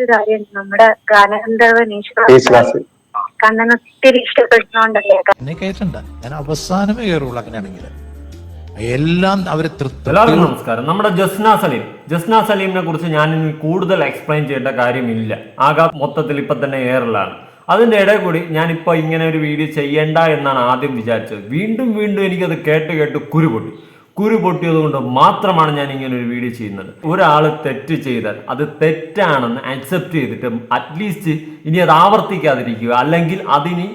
ഒരു കാര്യം നമ്മുടെ ഗാനഗന്ധർവൻ യേശുദാസ് കണ്ണൻ ഒത്തിരി ഇഷ്ടപ്പെടുന്നോണ്ടല്ലേ എന്നെ കയറ്റണ്ട ഞാൻ അവസാനമേ കയറുള്ളൂ അങ്ങനെയാണെങ്കിൽ. എല്ലാം അവരെ തൃപ്തി എല്ലാവർക്കും നമസ്കാരം. നമ്മുടെ ജസ്ന സലീം. ജസ്ന സലീമിനെ കുറിച്ച് ഞാൻ ഇനി കൂടുതൽ എക്സ്പ്ലെയിൻ ചെയ്യേണ്ട കാര്യമില്ല. ആകാ മൊത്തത്തിൽ ഇപ്പൊ തന്നെ ഏറിലാണ്. അതിന്റെ ഇടയിൽ കൂടി ഞാൻ ഇപ്പൊ ഇങ്ങനെ ഒരു വീഡിയോ ചെയ്യണ്ട എന്നാണ് ആദ്യം വിചാരിച്ചത്. വീണ്ടും വീണ്ടും എനിക്കത് കേട്ട് കേട്ട് കുരു പൊട്ടി കുരു പൊട്ടിയത് കൊണ്ട് മാത്രമാണ് ഞാൻ ഇങ്ങനെ ഒരു വീഡിയോ ചെയ്യുന്നത്. ഒരാൾ തെറ്റ് ചെയ്താൽ അത് തെറ്റാണെന്ന് അക്സെപ്റ്റ് ചെയ്തിട്ട് അറ്റ്ലീസ്റ്റ് ഇനി അത് ആവർത്തിക്കാതിരിക്കുക. അല്ലെങ്കിൽ അതിനി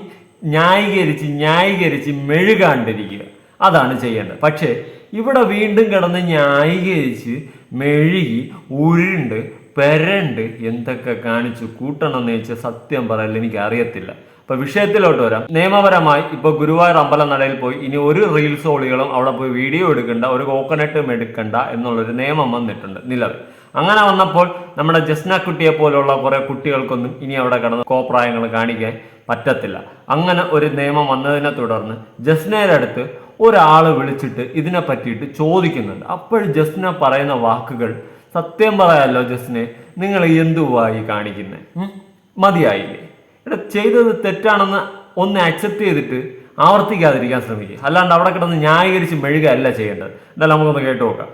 ന്യായീകരിച്ച് ന്യായീകരിച്ച് മെഴുകാണ്ടിരിക്കുക. അതാണ് ചെയ്യേണ്ടത്. പക്ഷേ ഇവിടെ വീണ്ടും കിടന്ന് ന്യായീകരിച്ച് മെഴുകി ഉരുണ്ട് പെരണ്ട് എന്തൊക്കെ കാണിച്ചു കൂട്ടണമെന്ന് വെച്ചാൽ സത്യം പറയൽ എനിക്ക് അറിയത്തില്ല. അപ്പൊ വിഷയത്തിലോട്ട് വരാം. നിയമപരമായി ഇപ്പൊ ഗുരുവായൂർ അമ്പലം നടയിൽ പോയി ഇനി ഒരു റീൽസ് ഓളികളും അവിടെ പോയി വീഡിയോ എടുക്കണ്ട ഒരു കോക്കനട്ടും എടുക്കണ്ട എന്നുള്ളൊരു നിയമം വന്നിട്ടുണ്ട് നിലവിൽ. അങ്ങനെ വന്നപ്പോൾ നമ്മുടെ ജസ്ന കുട്ടിയെ പോലുള്ള കുറെ കുട്ടികൾക്കൊന്നും ഇനി അവിടെ കിടന്ന് കോപ്രായങ്ങൾ കാണിക്കാൻ പറ്റത്തില്ല. അങ്ങനെ ഒരു നിയമം വന്നതിനെ തുടർന്ന് ജസ്നയുടെ അടുത്ത് ഒരാൾ വിളിച്ചിട്ട് ഇതിനെ പറ്റിയിട്ട് ചോദിക്കുന്നുണ്ട്. അപ്പോൾ ജസ്ന പറയുന്ന വാക്കുകൾ സത്യം പറയാലോ ജസ്നെ നിങ്ങൾ എന്തുവായി കാണിക്കുന്നത് മതിയായില്ലേ? ഇവിടെ ചെയ്തത് തെറ്റാണെന്ന് ഒന്ന് അക്സെപ്റ്റ് ചെയ്തിട്ട് ആവർത്തിക്കാതിരിക്കാൻ ശ്രമിക്കുക. അല്ലാണ്ട് അവിടെ കിടന്ന് ന്യായീകരിച്ച് മെഴുക അല്ല ചെയ്യേണ്ടത്. എന്തായാലും നമുക്കൊന്ന് കേട്ടു നോക്കാം.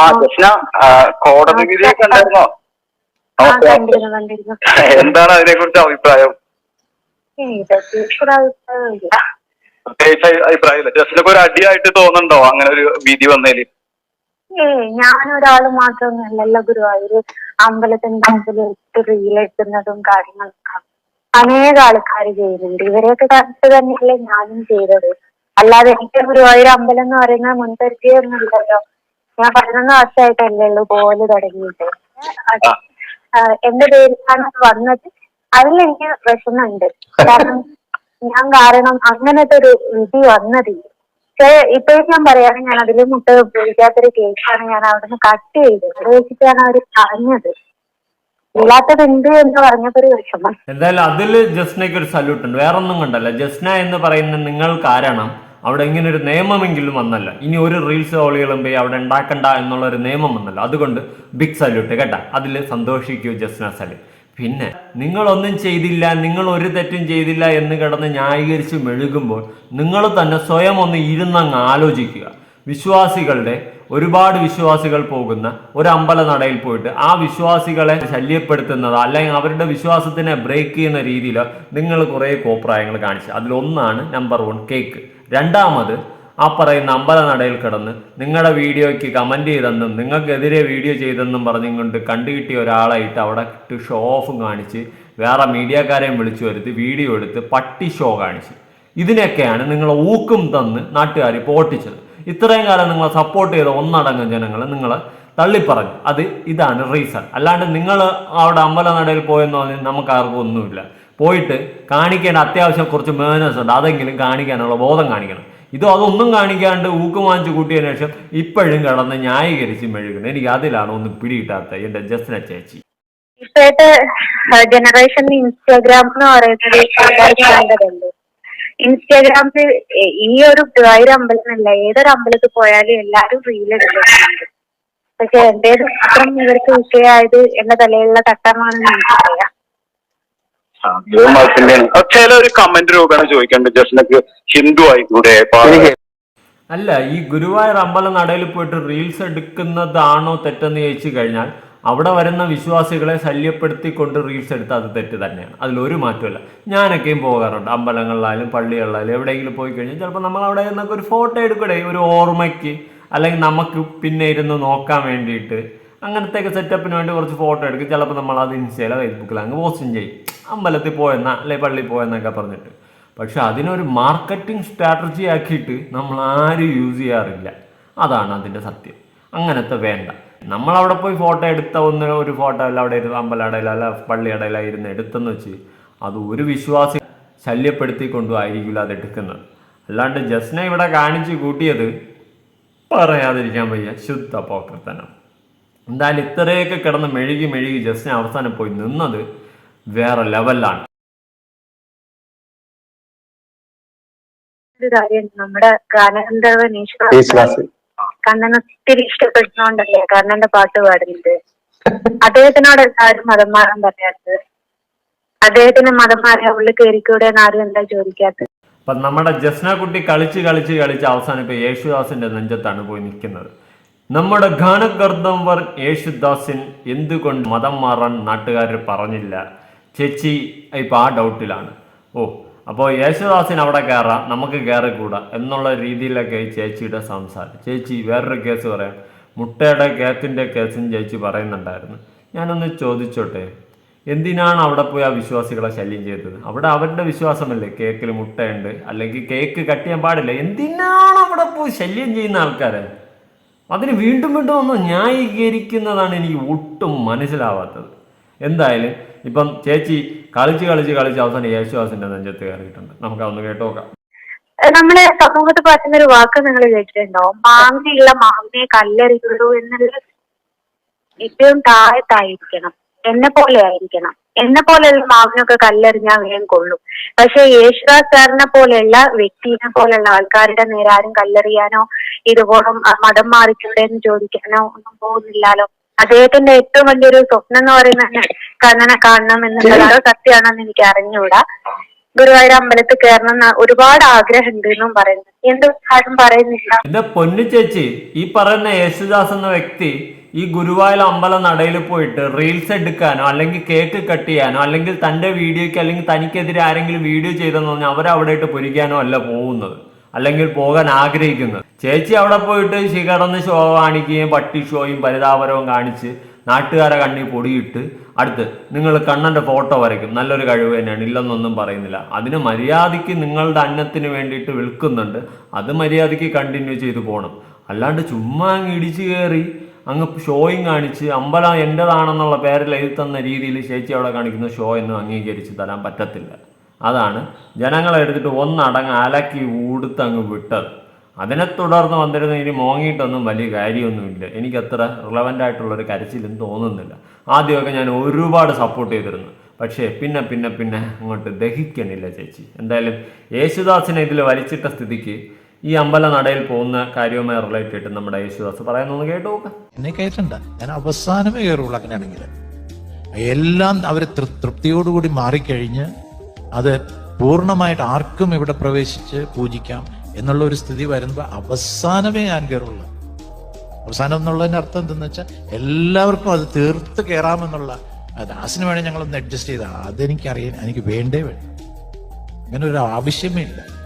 ആ കോടതി എന്താണ് അതിനെ കുറിച്ച് അഭിപ്രായം അഭിപ്രായമില്ല. ജസ്റ്റിനൊക്കെ ഒരു അടിയായിട്ട് തോന്നുന്നുണ്ടോ? അങ്ങനെ ഒരു വിധി വന്നതിൽ ഏയ് ഞാനൊരാൾ മാത്രമൊന്നുമല്ലല്ലോ ഗുരുവായൂര് അമ്പലത്തിന്റെ മുമ്പിൽ ഇട്ട് റീലെടുക്കുന്നതും കാര്യങ്ങളൊക്കെ. അനേക ആൾക്കാർ ചെയ്യുന്നുണ്ട് ഇവരെയൊക്കെ കണ്ടിട്ട് തന്നെയല്ലേ ഞാനും ചെയ്തത്. അല്ലാതെ എനിക്ക് ഗുരുവായൂർ അമ്പലം എന്ന് പറയുന്ന മുൻപരിചയമൊന്നുമില്ലല്ലോ ഞാൻ പതിനൊന്ന് വർഷമായിട്ടല്ലേ ഉള്ളൂ പോലെ തുടങ്ങിയിട്ട്. എന്റെ പേരിലാണ് ആണ് വന്നത്. അതിൽ എനിക്ക് വിഷമമുണ്ട്. കാരണം ഞാൻ കാരണം അങ്ങനത്തെ ഒരു വിധി വന്നതില്ല. പക്ഷേ ഇപ്പോഴും ഞാൻ പറയാണ് ഞാൻ അതിൽ മുട്ട ഉപയോഗിക്കാത്തൊരു കേസാണ് ഞാൻ അവിടുന്ന് കട്ട് ചെയ്തത്. വെച്ചിട്ടാണ് അവർ പറഞ്ഞത്. ഇല്ലാത്തത് എന്ത് എന്ന് പറഞ്ഞപ്പോ ഒരു വിഷമം. എന്തായാലും അതിൽ ജസ്നയ്ക്ക് ഒരു സല്യൂട്ട് ഉണ്ട്. വേറെ ഒന്നും കണ്ടല്ല. ജസ്ന എന്ന് പറയുന്ന നിങ്ങൾ കാരണം അവിടെ ഇങ്ങനെ ഒരു നിയമമെങ്കിലും വന്നല്ല. ഇനി ഒരു റീൽസ് ഓളികളും പോയി അവിടെ ഉണ്ടാക്കണ്ട എന്നുള്ള ഒരു നിയമം വന്നല്ലോ. അതുകൊണ്ട് ബിഗ് സല്യൂട്ട് കേട്ടാ. അതിൽ സന്തോഷിക്കൂ ജസ്ന സലീം പിന്നെ നിങ്ങളൊന്നും ചെയ്തില്ല നിങ്ങൾ ഒരു തെറ്റും ചെയ്തില്ല എന്ന് കിടന്ന് ന്യായീകരിച്ച് മെഴുകുമ്പോൾ നിങ്ങൾ തന്നെ സ്വയം ഒന്ന് ഇരുന്നങ്ങ് ആലോചിക്കുക. വിശ്വാസികളുടെ ഒരുപാട് വിശ്വാസികൾ പോകുന്ന ഒരു അമ്പല നടയിൽ പോയിട്ട് ആ വിശ്വാസികളെ ശല്യപ്പെടുത്തുന്നത് അല്ലെങ്കിൽ അവരുടെ വിശ്വാസത്തിനെ ബ്രേക്ക് ചെയ്യുന്ന രീതിയിൽ നിങ്ങൾ കുറേ കോപ്രായങ്ങൾ കാണിച്ചു. അതിലൊന്നാണ് നമ്പർ വൺ കേക്ക് രണ്ടാമത് ആ പറയുന്ന അമ്പല നടയിൽ കിടന്ന് നിങ്ങളുടെ വീഡിയോയ്ക്ക് കമന്റ് ചെയ്തെന്നും നിങ്ങൾക്കെതിരെ വീഡിയോ ചെയ്തെന്നും പറഞ്ഞുകൊണ്ട് കണ്ടുകിട്ടിയ ഒരാളായിട്ട് അവിടെ ഇട്ട് ഷോ ഓഫും കാണിച്ച് വേറെ മീഡിയക്കാരെയും വിളിച്ചു വരുത്തി വീഡിയോ എടുത്ത് പട്ടി ഷോ കാണിച്ച്. ഇതിനൊക്കെയാണ് നിങ്ങൾ ഊക്കും തന്ന് നാട്ടുകാർ പോട്ടിച്ചത്. ഇത്രയും കാലം നിങ്ങളെ സപ്പോർട്ട് ചെയ്ത ഒന്നടങ്കം ജനങ്ങൾ നിങ്ങളെ തള്ളിപ്പറഞ്ഞു. അത് ഇതാണ് റീസൺ അല്ലാണ്ട് നിങ്ങൾ അവിടെ അമ്പല നടയിൽ പോയെന്ന് പറഞ്ഞാൽ നമുക്ക് ആർക്കും ഒന്നുമില്ല. പോയിട്ട് കാണിക്കേണ്ട അത്യാവശ്യം കുറച്ച് മേനേഴ്സ് ഉണ്ട്. അതെങ്കിലും കാണിക്കാനുള്ള ബോധം കാണിക്കണം. ഇത് അതൊന്നും കാണിക്കാണ്ട് ഊക്ക് വാങ്ങിച്ച് കൂട്ടിയതിനു ശേഷം ഇപ്പോഴും കിടന്ന് ന്യായീകരിച്ച് മെഴുകുന്നത് എനിക്ക് അതിലാണ് ഒന്ന് പിടികിട്ടാത്ത എന്റെ ജസ്ന ചേച്ചി. ഇപ്പോഴത്തെ ജനറേഷൻ ഇൻസ്റ്റാഗ്രാം എന്ന് പറയുന്നത് കണ്ടതുണ്ട്. ഇൻസ്റ്റാഗ്രാമിൽ ഈ ഒരു ഗുരുവായൂർ അമ്പലമല്ല ഏതൊരു അമ്പലത്തിൽ പോയാലും എല്ലാവരും റീൽ എടുക്കുന്നുണ്ട്. പക്ഷെ എന്റേത് മാത്രം ഇവർക്ക് വിഷയമായത് എന്റെ തലയിലുള്ള തട്ടമാണെന്ന് എനിക്കറിയാം ചില ഒരു കമന്റ് രൂപേണ ചോദിക്കേണ്ടത് ജസ്റ്റിനക്ക് ഹിന്ദു ആയിക്കൂടെ? അല്ല ഈ ഗുരുവായൂർ അമ്പലം നടയിൽ പോയിട്ട് റീൽസ് എടുക്കുന്നതാണോ തെറ്റെന്ന് ചോദിച്ചു കഴിഞ്ഞാൽ അവിടെ വരുന്ന വിശ്വാസികളെ ശല്യപ്പെടുത്തിക്കൊണ്ട് റീൽസ് എടുത്ത് അത് തെറ്റ് തന്നെയാണ്. അതിലൊരു മാറ്റമില്ല ഞാനൊക്കെയും പോകാറുണ്ട്. അമ്പലങ്ങളിലായാലും പള്ളികളിലായാലും എവിടെയെങ്കിലും പോയി കഴിഞ്ഞാൽ ചിലപ്പോൾ നമ്മൾ അവിടെ നിന്നൊക്കെ ഒരു ഫോട്ടോ എടുക്കടേ ഒരു ഓർമ്മയ്ക്ക് അല്ലെങ്കിൽ നമുക്ക് പിന്നെ ഇരുന്ന് നോക്കാൻ വേണ്ടിയിട്ട് അങ്ങനത്തെയൊക്കെ സെറ്റപ്പിന് വേണ്ടി കുറച്ച് ഫോട്ടോ എടുക്കും. ചിലപ്പോൾ നമ്മൾ അത് ഇൻസ്റ്റയിലോ ഫേസ്ബുക്കിലോ അങ്ങ് പോസ്റ്റും ചെയ്യും. അമ്പലത്തിൽ പോയെന്നാ അല്ലെ പള്ളിയിൽ പോയെന്നൊക്കെ പറഞ്ഞിട്ട്. പക്ഷെ അതിനൊരു മാർക്കറ്റിംഗ് സ്ട്രാറ്റജി ആക്കിയിട്ട് നമ്മൾ ആരും യൂസ് ചെയ്യാറില്ല. അതാണ് അതിന്റെ സത്യം. അങ്ങനത്തെ വേണ്ട. നമ്മൾ അവിടെ പോയി ഫോട്ടോ എടുത്ത ഒന്ന് ഒരു ഫോട്ടോ അല്ല അവിടെ ഇരുന്ന് അമ്പലടയിലോ അല്ല പള്ളിയടയിലോ ഇരുന്ന് എടുത്തെന്ന് വെച്ച് അത് ഒരു വിശ്വാസി ശല്യപ്പെടുത്തിക്കൊണ്ടും ആയിരിക്കില്ല അത് എടുക്കുന്നത്. അല്ലാണ്ട് ജസ്നെ ഇവിടെ കാണിച്ച് കൂട്ടിയത് പറയാതിരിക്കാൻ വയ്യ. ശുദ്ധ പോക്കർത്തനം എന്തായാലും ഇത്രയൊക്കെ കിടന്ന് മെഴുകി മെഴുകി ജസ്റ്റിന് അവസാനം പോയി നിന്നത് വേറെ ലെവലിലാണ്. നമ്മുടെ ഗാനഗന്ധർവൻ ഈശ്വരൻ കണ്ണൻ ഒത്തിരി ഇഷ്ടപ്പെടുന്നോണ്ടല്ലേ കണ്ണന്റെ പാട്ട് പാടുന്നത്? അദ്ദേഹത്തിനോട് എല്ലാവരും മതം മാറാൻ പറയാത്തത്? അദ്ദേഹത്തിന് മതം മാറിയ ഉള്ളിൽ കയറിക്കൂടെ ആരും എന്താ ചോദിക്കാത്തത്? അപ്പൊ നമ്മുടെ ജസ്ന കുട്ടി കളിച്ച് കളിച്ച് കളിച്ച് അവസാനം ഇപ്പൊ യേശുദാസിന്റെ നെഞ്ചത്താണ് പോയി നിൽക്കുന്നത്. നമ്മുടെ ഗാനഗർദ്ധംവർ യേശുദാസിൻ എന്തുകൊണ്ട് മതം മാറാൻ നാട്ടുകാർ പറഞ്ഞില്ല? ചേച്ചി ഇപ്പം ആ ഡൗട്ടിലാണ്. ഓ അപ്പോൾ യേശുദാസിന് അവിടെ കയറാം നമുക്ക് കയറിക്കൂടാ എന്നുള്ള രീതിയിലൊക്കെ ചേച്ചിയുടെ സംസാരം. ചേച്ചി വേറൊരു കേസ് പറയാം. മുട്ടയുടെ കേത്തിന്റെ കേസും ചേച്ചി പറയുന്നുണ്ടായിരുന്നു. ഞാനൊന്ന് ചോദിച്ചോട്ടെ എന്തിനാണ് അവിടെ പോയി ആ വിശ്വാസികളെ ശല്യം ചെയ്തത്? അവിടെ അവരുടെ വിശ്വാസമല്ലേ? കേക്കിൽ മുട്ടയുണ്ട് അല്ലെങ്കിൽ കേക്ക് കട്ട് ചെയ്യാൻ പാടില്ല. എന്തിനാണ് അവിടെ പോയി ശല്യം ചെയ്യുന്ന ആൾക്കാരെ? അതിന് വീണ്ടും വീണ്ടും ഒന്ന് ന്യായീകരിക്കുന്നതാണ് എനിക്ക് ഒട്ടും മനസ്സിലാവാത്തത്. എന്തായാലും ഇപ്പം ചേച്ചി കളിച്ച് കളിച്ച് കളിച്ച് അവസാനം യേശുദാസിന്റെ നെഞ്ചത്ത് കയറിയിട്ടുണ്ട്. നമുക്ക് അതൊന്ന് കേട്ട് നോക്കാം. നമ്മളെ സമൂഹത്ത് പറയുന്ന ഒരു വാക്ക് നിങ്ങൾ കേട്ടിട്ടുണ്ടോ? മാങ്ങയുള്ള മാവിനെ കല്ലെറിയുള്ളൂ എന്നുള്ളത് ഏറ്റവും താഴത്തായിരിക്കണം. എന്നെ പോലെ ആയിരിക്കണം. എന്നെ പോലെയുള്ള മാവിനൊക്കെ കല്ലെറിഞ്ഞാൽ വേഗം കൊള്ളും. പക്ഷെ യേശുദാസ് സാറിനെ പോലെയുള്ള വ്യക്തിനെ പോലെയുള്ള ആൾക്കാരുടെ നേരെ ആരും കല്ലെറിയാനോ ഇതുപോലും മതം മാറിക്കൂടെ എന്ന് ചോദിക്കാനോ ഒന്നും പോകുന്നില്ലല്ലോ. അദ്ദേഹത്തിന്റെ ഏറ്റവും വലിയൊരു സ്വപ്നം എന്ന് പറയുന്നത് കണ്ണനെ കാണണം എന്നുള്ളത്. സത്യമാണെന്ന് എനിക്ക് അറിഞ്ഞുകൂടാ. ഗുരുവായൂർ അമ്പലത്തിൽ കയറണം എന്ന് ഒരുപാട് ആഗ്രഹമുണ്ട് എന്നും പറയുന്നു. എന്ത് ആരും പറയുന്നില്ല. എന്റെ പൊന്നു ചേച്ചി ഈ പറയുന്ന യേശുദാസ് എന്ന വ്യക്തി ഈ ഗുരുവായൂർ അമ്പലം നടയിൽ പോയിട്ട് റീൽസ് എടുക്കാനോ അല്ലെങ്കിൽ കേക്ക് കട്ട് ചെയ്യാനോ അല്ലെങ്കിൽ തന്റെ വീഡിയോയ്ക്ക് അല്ലെങ്കിൽ തനിക്കെതിരെ ആരെങ്കിലും വീഡിയോ ചെയ്തെന്ന് പറഞ്ഞാൽ അവരവിടെയിട്ട് പൊരിക്കാനോ അല്ല പോകുന്നത്. അല്ലെങ്കിൽ പോകാൻ ആഗ്രഹിക്കുന്നത്. ചേച്ചി അവിടെ പോയിട്ട് ശിഖടന്ന് ഷോ കാണിക്കുകയും പട്ടി ഷോയും പരിതാപരവും കാണിച്ച് നാട്ടുകാരെ കണ്ണി പൊടിയിട്ട് അടുത്ത് നിങ്ങൾ കണ്ണന്റെ ഫോട്ടോ വരയ്ക്കും. നല്ലൊരു കഴിവ് തന്നെയാണ്. ഇല്ലെന്നൊന്നും പറയുന്നില്ല. അതിന് മര്യാദയ്ക്ക് നിങ്ങളുടെ അന്നത്തിന് വേണ്ടിയിട്ട് വിൽക്കുന്നുണ്ട്. അത് മര്യാദയ്ക്ക് കണ്ടിന്യൂ ചെയ്തു പോകണം അല്ലാണ്ട് ചുമ്മാ അങ്ങ് ഇടിച്ചു കയറി അങ്ങ് ഷോയും കാണിച്ച് അമ്പലം എന്റെതാണെന്നുള്ള പേരിൽ എഴുതുന്ന രീതിയിൽ ചേച്ചി അവിടെ കാണിക്കുന്ന ഷോ എന്നും അംഗീകരിച്ച് തരാൻ പറ്റത്തില്ല. അതാണ് ജനങ്ങളെ എടുത്തിട്ട് ഒന്നടങ്ങ് അലക്കി ഊടുത്ത് അങ്ങ് വിട്ടത്. അതിനെ തുടർന്ന് വന്നിരുന്ന ഇനി മോങ്ങിയിട്ടൊന്നും വലിയ കാര്യമൊന്നുമില്ല. എനിക്ക് അത്ര റിലവന്റ് ആയിട്ടുള്ളൊരു കരച്ചിലും തോന്നുന്നില്ല. ആദ്യമൊക്കെ ഞാൻ ഒരുപാട് സപ്പോർട്ട് ചെയ്തിരുന്നു. പക്ഷേ പിന്നെ പിന്നെ പിന്നെ അങ്ങോട്ട് ദഹിക്കണില്ല ചേച്ചി. എന്തായാലും യേശുദാസിനെ ഇതിൽ വലിച്ചിട്ട സ്ഥിതിക്ക് ഈ അമ്പല നടയിൽ പോകുന്ന കാര്യവുമായി റിലേറ്റ് ചെയ്തിട്ട് നമ്മുടെ യേശുദാസ് പറയുന്നൊന്ന് കേട്ടു എന്നെ കയറ്റണ്ട ഞാൻ അവസാനമേ കയറുള്ളൂ അങ്ങനെയാണെങ്കിൽ. എല്ലാം അവർ തൃപ്തിയോടുകൂടി മാറിക്കഴിഞ്ഞ് അത് പൂർണമായിട്ട് ആർക്കും ഇവിടെ പ്രവേശിച്ച് പൂജിക്കാം എന്നുള്ള ഒരു സ്ഥിതി വരുമ്പോൾ അവസാനമേ ഞാൻ കയറുള്ളൂ. അവസാനം എന്നുള്ളതിന്റെ അർത്ഥം എന്തെന്ന് വെച്ചാൽ എല്ലാവർക്കും അത് തീർത്ത് കയറാമെന്നുള്ള ദാസിന് വേണേൽ ഞങ്ങളൊന്ന് അഡ്ജസ്റ്റ് ചെയ്താൽ അതെനിക്കറിയാൻ എനിക്ക് വേണ്ടേ വേണ്ട. അങ്ങനെ ഒരു ആവശ്യമേ ഇല്ല.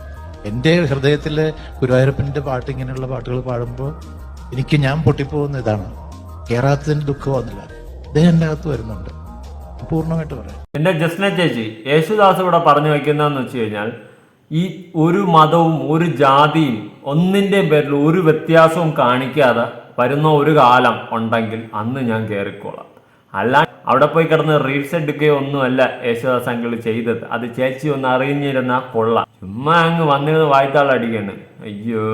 എന്റെ ഹൃദയത്തിൽ ഗുരുവായൂരപ്പന്റെ പാട്ട് ഇങ്ങനെയുള്ള പാട്ടുകൾ പാടുമ്പോൾ എനിക്ക് ഞാൻ പൊട്ടിപ്പോകുന്ന ഇതാണ്. കേറാത്തതിന് ദുഃഖമൊന്നുമില്ല അദ്ദേഹം എന്റെ അകത്ത് വരുന്നുണ്ട്. പൂർണമായിട്ട് പറയാം. എന്റെ ജസ്ന ചേച്ചി യേശുദാസ് ഇവിടെ പറഞ്ഞു വയ്ക്കുന്നതെന്ന് വെച്ച് കഴിഞ്ഞാൽ ഈ ഒരു മതവും ഒരു ജാതിയും ഒന്നിന്റെ പേരിൽ ഒരു വ്യത്യാസവും കാണിക്കാതെ വരുന്ന ഒരു കാലം ഉണ്ടെങ്കിൽ അന്ന് ഞാൻ കയറിക്കോളാം അല്ല അവിടെ പോയി കിടന്ന് റീൽസ് എടുക്കുകയോ ഒന്നുമല്ല യേശുദാസ് അങ്കിൾ ചെയ്തത്. അത് ചേച്ചി ഒന്ന് അറിഞ്ഞിരുന്ന കൊള്ള. ചുമ്മാ അങ്ങ് വന്നിരുന്ന് വായ്ത്താളടിക്കാണ് അയ്യോ.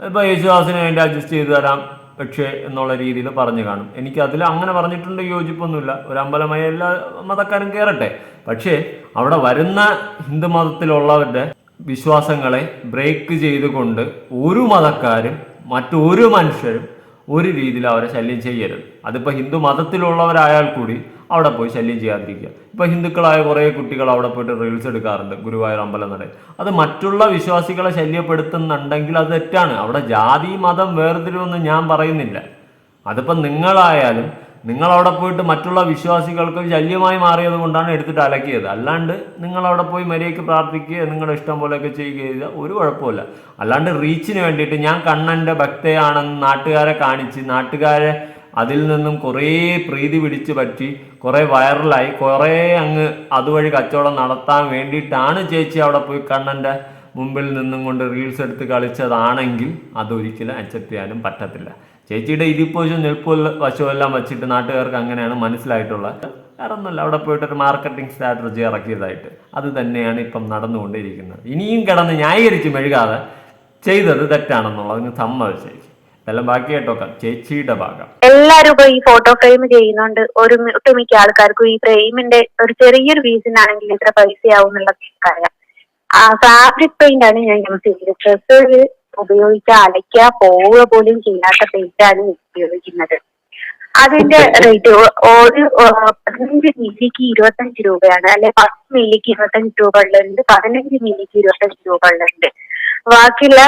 അതിപ്പോൾ യേശുദാസിന് വേണ്ടി അഡ്ജസ്റ്റ് ചെയ്തു തരാം പക്ഷേ എന്നുള്ള രീതിയിൽ പറഞ്ഞു കാണും. എനിക്ക് അതിൽ അങ്ങനെ പറഞ്ഞിട്ടുണ്ട് യോജിപ്പൊന്നുമില്ല. ഒരു അമ്പലമായ എല്ലാ മതക്കാരും കയറട്ടെ പക്ഷേ അവിടെ വരുന്ന ഹിന്ദു മതത്തിലുള്ളവരുടെ വിശ്വാസങ്ങളെ ബ്രേക്ക് ചെയ്തുകൊണ്ട് ഒരു മതക്കാരും മറ്റൊരു മനുഷ്യരും ഒരു രീതിയിൽ അവരെ ശല്യം ചെയ്യരുത്. അതിപ്പോൾ ഹിന്ദു മതത്തിലുള്ളവരായാൽ കൂടി അവിടെ പോയി ശല്യം ചെയ്യാതിരിക്കുക. ഇപ്പോൾ ഹിന്ദുക്കളായ കുറേ കുട്ടികൾ അവിടെ പോയിട്ട് റീൽസ് എടുക്കാറുണ്ട് ഗുരുവായൂർ അമ്പലം നട. അത് മറ്റുള്ള വിശ്വാസികളെ ശല്യപ്പെടുത്തുന്നുണ്ടെങ്കിൽ അത് തെറ്റാണ്. അവിടെ ജാതി മതം വേർതിരുമെന്ന് ഞാൻ പറയുന്നില്ല. അതിപ്പോൾ നിങ്ങളായാലും നിങ്ങൾ അവിടെ പോയിട്ട് മറ്റുള്ള വിശ്വാസികൾക്ക് ശല്യമായി മാറിയത് കൊണ്ടാണ് എടുത്തിട്ട് അലക്കിയത്. അല്ലാണ്ട് നിങ്ങൾ അവിടെ പോയി മര്യാദയ്ക്ക് പ്രാർത്ഥിക്കുക നിങ്ങളുടെ ഇഷ്ടം പോലെയൊക്കെ ചെയ്യുക ഒരു കുഴപ്പമില്ല അല്ലാണ്ട് റീച്ചിന് വേണ്ടിയിട്ട് ഞാൻ കണ്ണന്റെ ഭക്തയാണെന്ന് നാട്ടുകാരെ കാണിച്ച് നാട്ടുകാരെ അതിൽ നിന്നും കുറേ പ്രീതി പിടിച്ച് പറ്റി കുറേ വൈറലായി കുറേ അങ്ങ് അതുവഴി കച്ചവടം നടത്താൻ വേണ്ടിയിട്ടാണ് ചേച്ചി അവിടെ പോയി കണ്ണന്റെ മുമ്പിൽ നിന്നും കൊണ്ട് റീൽസ് എടുത്ത് കളിച്ചതാണെങ്കിൽ അതൊരിക്കലും അക്സെപ്റ്റ് ചെയ്യാനും പറ്റത്തില്ല. ചേച്ചിയുടെ ഇരിപ്പോശും നിൽപ്പും വശവും എല്ലാം വെച്ചിട്ട് നാട്ടുകാർക്ക് അങ്ങനെയാണ് മനസ്സിലായിട്ടുള്ളത്. വേറെ ഒന്നുമല്ല അവിടെ പോയിട്ട് ഒരു മാർക്കറ്റിംഗ് സ്ട്രാറ്റജി ഇറക്കിയതായിട്ട്. അത് തന്നെയാണ് ഇപ്പം നടന്നുകൊണ്ടിരിക്കുന്നത്. ഇനിയും കിടന്ന് ന്യായീകരിച്ച് മെഴുകാതെ ചെയ്തത് തെറ്റാണെന്നുള്ളതിന് സമ്മതിച്ചു എല്ലാം ബാക്കി കേട്ടോക്കാം ചേച്ചിയുടെ ഭാഗം. എല്ലാരും ഇപ്പൊ ഈ ഫോട്ടോ ഫ്രെയിം ചെയ്യുന്നുണ്ട് ഒരു ഒട്ടുമിക്ക ആൾക്കാർക്കും ഈ ഫ്രെയിമിന്റെ ഒരു ചെറിയൊരു പീസിനാണെങ്കിൽ ഇത്ര പൈസയാവും എന്നുള്ളത് അറിയാം. ഫാബ്രിക് പെയിന്റ് ആണ് ഞാൻ യൂസ് ചെയ്തത്. ഡ്രസ്സ് ഉപയോഗിക്കുക അലയ്ക്കുക പോവുക പോലും ചെയ്യാത്ത പെയിന്റാണ് ഉപയോഗിക്കുന്നത്. അതിന്റെ റേറ്റ് ഒരു പതിനഞ്ച് മില്ലിക്ക് ഇരുപത്തഞ്ച് രൂപയാണ്. അല്ലെ പത്ത് മില്ലിക്ക് ഇരുപത്തഞ്ച് രൂപ ഉള്ളുണ്ട് പതിനഞ്ച് മില്ലിക്ക് ഇരുപത്തഞ്ച് രൂപ ഉള്ളുണ്ട് ബാക്കിയുള്ള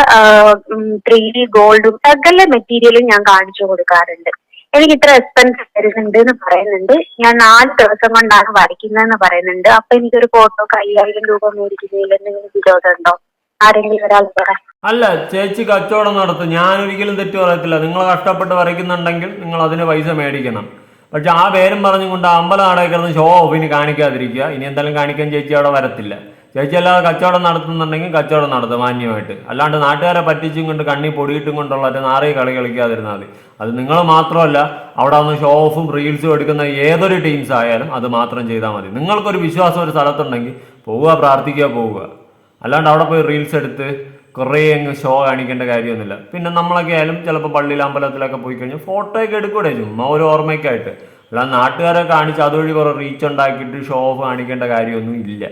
ത്രീ ഡി ഗോൾഡും സകല മെറ്റീരിയലും ഞാൻ കാണിച്ചു കൊടുക്കാറുണ്ട്. എനിക്ക് ഇത്ര എക്സ്പെൻസ് വരുന്നുണ്ട് എന്ന് പറയുന്നുണ്ട്. ഞാൻ നാല് ദിവസം കൊണ്ടാണ് വരയ്ക്കുന്നതെന്ന് പറയുന്നുണ്ട്. അപ്പൊ എനിക്കൊരു ഫോട്ടോക്ക് അയ്യായിരം രൂപ മേടിക്കുന്നതിൽ എന്തെങ്കിലും വിരോധം ഉണ്ടോ ആരെങ്കിലും അല്ല ചേച്ചി കച്ചവടം നടത്തും. ഞാൻ ഒരിക്കലും തെറ്റു പറയത്തില്ല. നിങ്ങൾ കഷ്ടപ്പെട്ട് വരയ്ക്കുന്നുണ്ടെങ്കിൽ നിങ്ങൾ അതിന് പൈസ മേടിക്കണം. പക്ഷെ ആ പേരും പറഞ്ഞുകൊണ്ട് അമ്പലം അടയ്ക്കുന്ന ഷോ ഇനി കാണിക്കാതിരിക്കുക. ഇനി എന്തായാലും കാണിക്കാൻ ചേച്ചി അവിടെ വരത്തില്ല. ചേച്ചി അല്ലാതെ കച്ചവടം നടത്തുന്നുണ്ടെങ്കിൽ കച്ചവടം നടത്തും മാന്യമായിട്ട്. അല്ലാണ്ട് നാട്ടുകാരെ പറ്റിച്ചും കൊണ്ട് കണ്ണി പൊടിയിട്ടും കൊണ്ടുള്ള ഒരു നാറി കളി കളിക്കാതിരുന്നാൽ മതി. അത് നിങ്ങൾ മാത്രമല്ല അവിടെ വന്ന് ഷോ ഓഫും റീൽസും എടുക്കുന്ന ഏതൊരു ടീംസ് ആയാലും അത് മാത്രം ചെയ്താൽ മതി. നിങ്ങൾക്കൊരു വിശ്വാസം ഒരു സ്ഥലത്തുണ്ടെങ്കിൽ പോവുക പ്രാർത്ഥിക്കുക പോവുക. അല്ലാണ്ട് അവിടെ പോയി റീൽസ് എടുത്ത് കുറേ അങ്ങ് ഷോ കാണിക്കേണ്ട കാര്യമൊന്നുമില്ല. പിന്നെ നമ്മളൊക്കെ ആയാലും ചിലപ്പോൾ പള്ളിയിൽ അമ്പലത്തിലൊക്കെ പോയി കഴിഞ്ഞാൽ ഫോട്ടോയൊക്കെ എടുക്കൂടെ ചുമ്മാ ഒരു ഓർമ്മയ്ക്കായിട്ട്. അല്ലാതെ നാട്ടുകാരെ കാണിച്ച് അതുവഴി കുറേ റീച്ച് ഉണ്ടാക്കിയിട്ട് ഷോ ഓഫ് കാണിക്കേണ്ട കാര്യമൊന്നും ഇല്ല.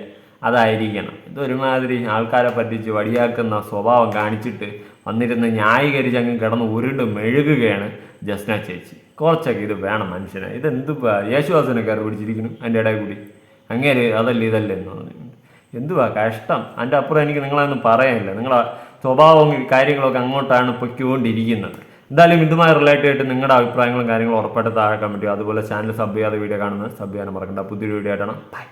അതായിരിക്കണം. ഇതൊരുമാതിരി ആൾക്കാരെ പറ്റിച്ച് വടിയാക്കുന്ന സ്വഭാവം കാണിച്ചിട്ട് വന്നിരുന്ന് ന്യായീകരിച്ച് അങ്ങ് കിടന്ന് ഉരുണ്ട് മെഴുകുകയാണ് ജസ്ന ചേച്ചി. കുറച്ചൊക്കെ ഇത് വേണം മനുഷ്യനെ. ഇതെന്ത് യേശുദാസിനെ കയറി പിടിച്ചിരിക്കുന്നു. അതിന്റെ ഇടയിൽ കൂടി. അങ്ങനെ അതല്ല ഇതല്ല എന്ന് പറഞ്ഞു. എന്തുവാ കഷ്ടം? അതിന്റെ അപ്പുറം എനിക്ക് നിങ്ങളൊന്നും പറയാനില്ല. നിങ്ങളെ സ്വഭാവവും കാര്യങ്ങളൊക്കെ അങ്ങോട്ടാണ് പൊയ്ക്കൊണ്ടിരിക്കുന്നത്. എന്തായാലും ഇതുമായി റിലേറ്റ് ആയിട്ട് നിങ്ങളുടെ അഭിപ്രായങ്ങളും കാര്യങ്ങളും ഉറപ്പായിട്ട് താഴെ കമന്റ് അതുപോലെ ചാനൽ സബ് ചെയ്യാതെ വീഡിയോ കാണുന്നത് സബ് ചെയ്യാൻ മറക്കണ്ട. പുതിയൊരു വീഡിയോ ആയിട്ടാണ് ബൈ